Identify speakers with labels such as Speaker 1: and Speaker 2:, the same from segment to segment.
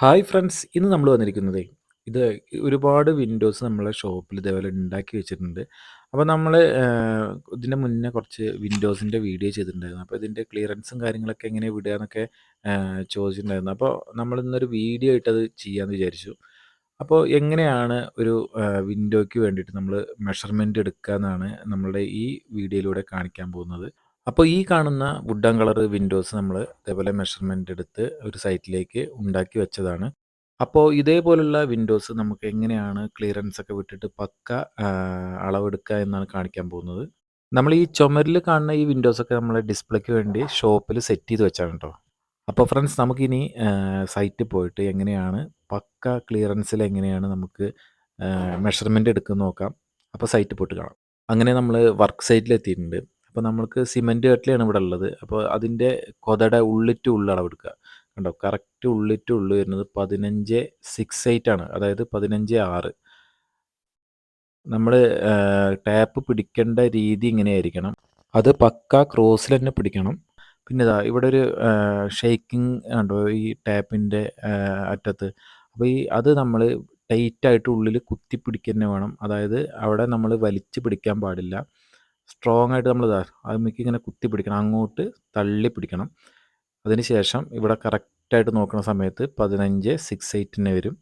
Speaker 1: Hi friends ഇന്ന് നമ്മൾ വന്നിരിക്കുന്നത് ഇത് ഒരുപാട് വിൻഡോസ് നമ്മളെ ഷോപ്പിൽ ഇതേപോലെ ഉണ്ടാക്കി വെച്ചിട്ടുണ്ട്. അപ്പോൾ നമ്മൾ ഇതിന്റെ മുന്നേ കുറച്ച് വിൻഡോസിന്റെ വീഡിയോ ചെയ്തിട്ടുണ്ടായിരുന്നു. അപ്പോൾ ഇതിന്റെ ക്ലിയറൻസും കാര്യങ്ങളൊക്കെ എങ്ങനെ വിടുക എന്നൊക്കെ ചോദിച്ചിട്ടുണ്ടായിരുന്നു. അപ്പോൾ നമ്മൾ ഇന്നൊരു വീഡിയോ ഇട്ടത് ചെയ്യാമെന്ന് വിചാരിച്ചു. അപ്പോൾ എങ്ങനെയാണ് ഒരു വിൻഡോയ്ക്ക് വേണ്ടിയിട്ട് നമ്മൾ മെഷർമെന്റ് എടുക്കുക എന്നാണ് നമ്മളുടെ ഈ വീഡിയോയിലൂടെ കാണിക്കാൻ പോകുന്നത്. അപ്പോൾ ഈ കാണുന്ന വുഡൻ കളർ വിൻഡോസ് നമ്മൾ ഇതേപോലെ മെഷർമെന്റ് എടുത്ത് ഒരു സൈറ്റിലേക്ക് ഉണ്ടാക്കി വെച്ചതാണ്. അപ്പോൾ ഇതേപോലുള്ള വിൻഡോസ് നമുക്ക് എങ്ങനെയാണ് ക്ലിയറൻസ് ഒക്കെ വിട്ടിട്ട് പക്ക അളവെടുക്കുക എന്നാണ് കാണിക്കാൻ പോകുന്നത്. നമ്മൾ ഈ ചുമരിൽ കാണുന്ന ഈ വിൻഡോസ് ഒക്കെ നമ്മൾ ഡിസ്പ്ലേക്ക് വേണ്ടി ഷോപ്പിൽ സെറ്റ് ചെയ്ത് വെച്ചാണ് കേട്ടോ അപ്പോൾ ഫ്രണ്ട്സ് നമുക്കിനി സൈറ്റിൽ പോയിട്ട് എങ്ങനെയാണ് പക്ക ക്ലിയറൻസിൽ എങ്ങനെയാണ് നമുക്ക് മെഷർമെന്റ് എടുക്കുന്ന നോക്കാം. അപ്പോൾ സൈറ്റ് പോയിട്ട് കാണാം. അങ്ങനെ നമ്മൾ വർക്ക് സൈറ്റിൽ എത്തിയിട്ടുണ്ട്. അപ്പോൾ നമ്മൾക്ക് സിമെന്റ് കട്ടിലാണ് ഇവിടെ ഉള്ളത്. അപ്പോൾ അതിന്റെ കൊതയുടെ ഉള്ളിറ്റ് ഉള്ള എടുക്കുക കണ്ടോ? കറക്റ്റ് ഉള്ളിറ്റ് ഉള്ളു വരുന്നത് പതിനഞ്ച് സിക്സ് എയ്റ്റ് ആണ്. അതായത് പതിനഞ്ച് ആറ്. നമ്മൾ ടാപ്പ് പിടിക്കേണ്ട രീതി ഇങ്ങനെ ആയിരിക്കണം അത് പക്ക ക്രോസിൽ തന്നെ പിടിക്കണം. പിന്നെ ഇതാ ഇവിടെ ഒരു ഷേക്കിംഗ് ഉണ്ടോ ഈ ടാപ്പിന്റെ അറ്റത്ത്. അപ്പോൾ ഈ അത് നമ്മൾ ടൈറ്റായിട്ട് ഉള്ളിൽ കുത്തി പിടിക്കുക തന്നെ വേണം. അതായത് അവിടെ നമ്മൾ വലിച്ചു പിടിക്കാൻ പാടില്ല. സ്ട്രോങ് ആയിട്ട് നമ്മൾ ഇതാ അതിലേക്ക് ഇങ്ങനെ കുത്തി പിടിക്കണം അങ്ങോട്ട് തള്ളി പിടിക്കണം. അതിന് ശേഷം ഇവിടെ കറക്റ്റായിട്ട് നോക്കുന്ന സമയത്ത് പതിനഞ്ച് സിക്സ് എയ്റ്റിന് വരും.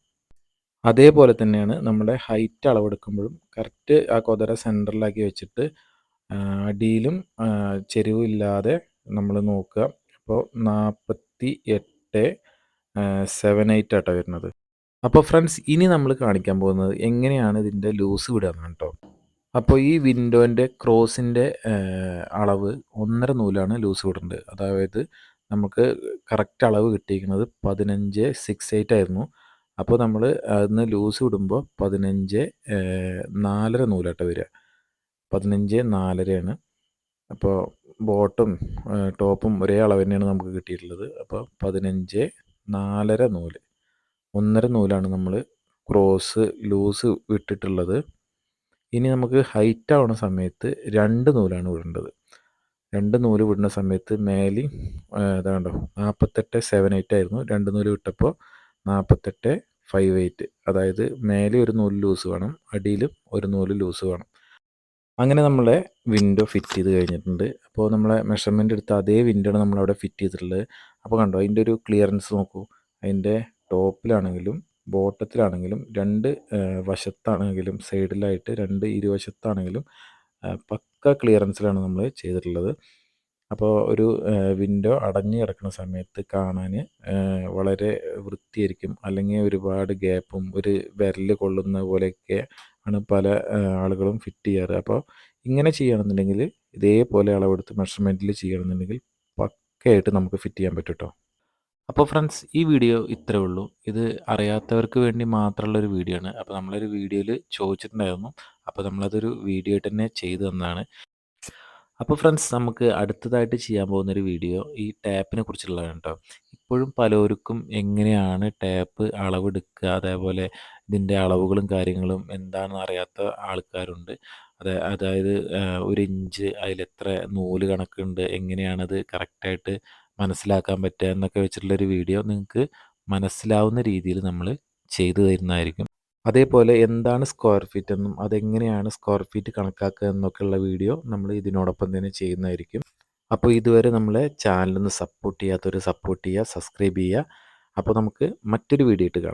Speaker 1: അതേപോലെ തന്നെയാണ് നമ്മുടെ ഹൈറ്റ് അളവെടുക്കുമ്പോഴും കറക്റ്റ് ആ കൊതര സെന്ററിലാക്കി വെച്ചിട്ട് അടിയിലും ചെരിവില്ലാതെ നമ്മൾ നോക്കുക. അപ്പോൾ നാൽപ്പത്തി എട്ട് സെവൻ എയ്റ്റ് ആട്ടോ വരുന്നത്. അപ്പോൾ ഫ്രണ്ട്സ് ഇനി നമ്മൾ കാണിക്കാൻ പോകുന്നത് എങ്ങനെയാണ് ഇതിന്റെ ലൂസ് വിടുക എന്നാണ് കേട്ടോ. അപ്പോൾ ഈ വിൻഡോന്റെ ക്രോസിന്റെ അളവ് ഒന്നര നൂലാണ് ലൂസ് വിടേണ്ടത്. അതായത് നമുക്ക് കറക്റ്റ് അളവ് കിട്ടിയിരിക്കുന്നത് പതിനഞ്ച് സിക്സ് എയ്റ്റ് ആയിരുന്നു. അപ്പോൾ നമ്മൾ അതിന് ലൂസ് വിടുമ്പോൾ പതിനഞ്ച് നാലര നൂലാട്ടോ വരിക. പതിനഞ്ച് നാലരയാണ്. അപ്പോൾ ബോട്ടും ടോപ്പും ഒരേ അളവ് തന്നെയാണ് നമുക്ക് കിട്ടിയിട്ടുള്ളത്. അപ്പോൾ പതിനഞ്ച് നാലര നൂൽ. ഒന്നര നൂലാണ് നമ്മൾ ക്രോസ് ലൂസ് വിട്ടിട്ടുള്ളത്. ഇനി നമുക്ക് ഹൈറ്റ് ആവുന്ന സമയത്ത് രണ്ട് നൂലാണ് വിടേണ്ടത്. രണ്ട് നൂൽ വിടുന്ന സമയത്ത് മേലി ഇതാണ്ടോ നാൽപ്പത്തെട്ട് സെവൻ എയ്റ്റ് ആയിരുന്നു. രണ്ട് നൂൽ വിട്ടപ്പോൾ നാൽപ്പത്തെട്ട് ഫൈവ് എയ്റ്റ് അതായത് മേലെ ഒരു നൂൽ ലൂസ് വേണം അടിയിലും ഒരു നൂൽ ലൂസ് വേണം. അങ്ങനെ നമ്മളെ വിൻഡോ ഫിറ്റ് ചെയ്ത് കഴിഞ്ഞിട്ടുണ്ട്. അപ്പോൾ നമ്മളെ മെഷർമെന്റ് എടുത്ത അതേ വിൻഡോ ആണ് നമ്മളവിടെ ഫിറ്റ് ചെയ്തിട്ടുള്ളത്. അപ്പോൾ കണ്ടോ അതിന്റെ ഒരു ക്ലിയറൻസ് നോക്കൂ. അതിന്റെ ടോപ്പിലാണെങ്കിലും ബോട്ടത്തിലാണെങ്കിലും രണ്ട് വശത്താണെങ്കിലും സൈഡിലായിട്ട് രണ്ട് ഇരുവശത്താണെങ്കിലും പക്ക ക്ലിയറൻസിലാണ് നമ്മൾ ചെയ്തിട്ടുള്ളത്. അപ്പോൾ ഒരു വിൻഡോ അടഞ്ഞു കിടക്കുന്ന സമയത്ത് കാണാൻ വളരെ വൃത്തിയായിരിക്കും. അല്ലെങ്കിൽ ഒരുപാട് ഗ്യാപ്പും ഒരു വിരൽ കൊള്ളുന്ന പോലെയൊക്കെ ആണ് പല ആളുകളും ഫിറ്റ് ചെയ്യാറ്. അപ്പോൾ ഇങ്ങനെ ചെയ്യണമെന്നുണ്ടെങ്കിൽ ഇതേപോലെ അളവെടുത്ത് മെഷർമെന്റിൽ ചെയ്യണമെന്നുണ്ടെങ്കിൽ പക്കയായിട്ട് നമുക്ക് ഫിറ്റ് ചെയ്യാൻ പറ്റും കേട്ടോ അപ്പോൾ ഫ്രണ്ട്സ് ഈ വീഡിയോ ഇത്രേ ഉള്ളൂ. ഇത് അറിയാത്തവർക്ക് വേണ്ടി മാത്രമുള്ള ഒരു വീഡിയോ ആണ്. അപ്പോൾ നമ്മളൊരു വീഡിയോയിൽ ചോദിച്ചിട്ടുണ്ടായിരുന്നു. അപ്പോൾ നമ്മളതൊരു വീഡിയോ ആയിട്ട് തന്നെ ചെയ്തു തന്നതാണ്. അപ്പോൾ ഫ്രണ്ട്സ് നമുക്ക് അടുത്തതായിട്ട് ചെയ്യാൻ പോകുന്നൊരു വീഡിയോ ഈ ടാപ്പിനെ കുറിച്ചുള്ളതാണ് കേട്ടോ. ഇപ്പോഴും പലർക്കും എങ്ങനെയാണ് ടാപ്പ് അളവെടുക്കുക അതേപോലെ ഇതിന്റെ അളവുകളും കാര്യങ്ങളും എന്താണെന്ന് അറിയാത്ത ആൾക്കാരുണ്ട്. അതെ അതായത് ഒരു ഇഞ്ച് അതിലെത്ര നൂൽ കണക്കുണ്ട് എങ്ങനെയാണത് കറക്റ്റായിട്ട് മനസ്സിലാക്കാൻ പറ്റുക എന്നൊക്കെ വെച്ചിട്ടുള്ളൊരു വീഡിയോ നിങ്ങൾക്ക് മനസ്സിലാവുന്ന രീതിയിൽ നമ്മൾ ചെയ്തു തരുന്നതായിരിക്കും. അതേപോലെ എന്താണ് സ്ക്വയർ ഫീറ്റ് എന്നും അതെങ്ങനെയാണ് സ്ക്വയർ ഫീറ്റ് കണക്കാക്കുക എന്നൊക്കെയുള്ള വീഡിയോ നമ്മൾ ഇതിനോടൊപ്പം തന്നെ ചെയ്യുന്നതായിരിക്കും. അപ്പോൾ ഇതുവരെ നമ്മളെ ചാനലൊന്ന് സപ്പോർട്ട് ചെയ്യാത്തവർ സപ്പോർട്ട് ചെയ്യുക സബ്സ്ക്രൈബ് ചെയ്യുക. അപ്പോൾ നമുക്ക് മറ്റൊരു വീഡിയോ ഇട്ട് കാണാം.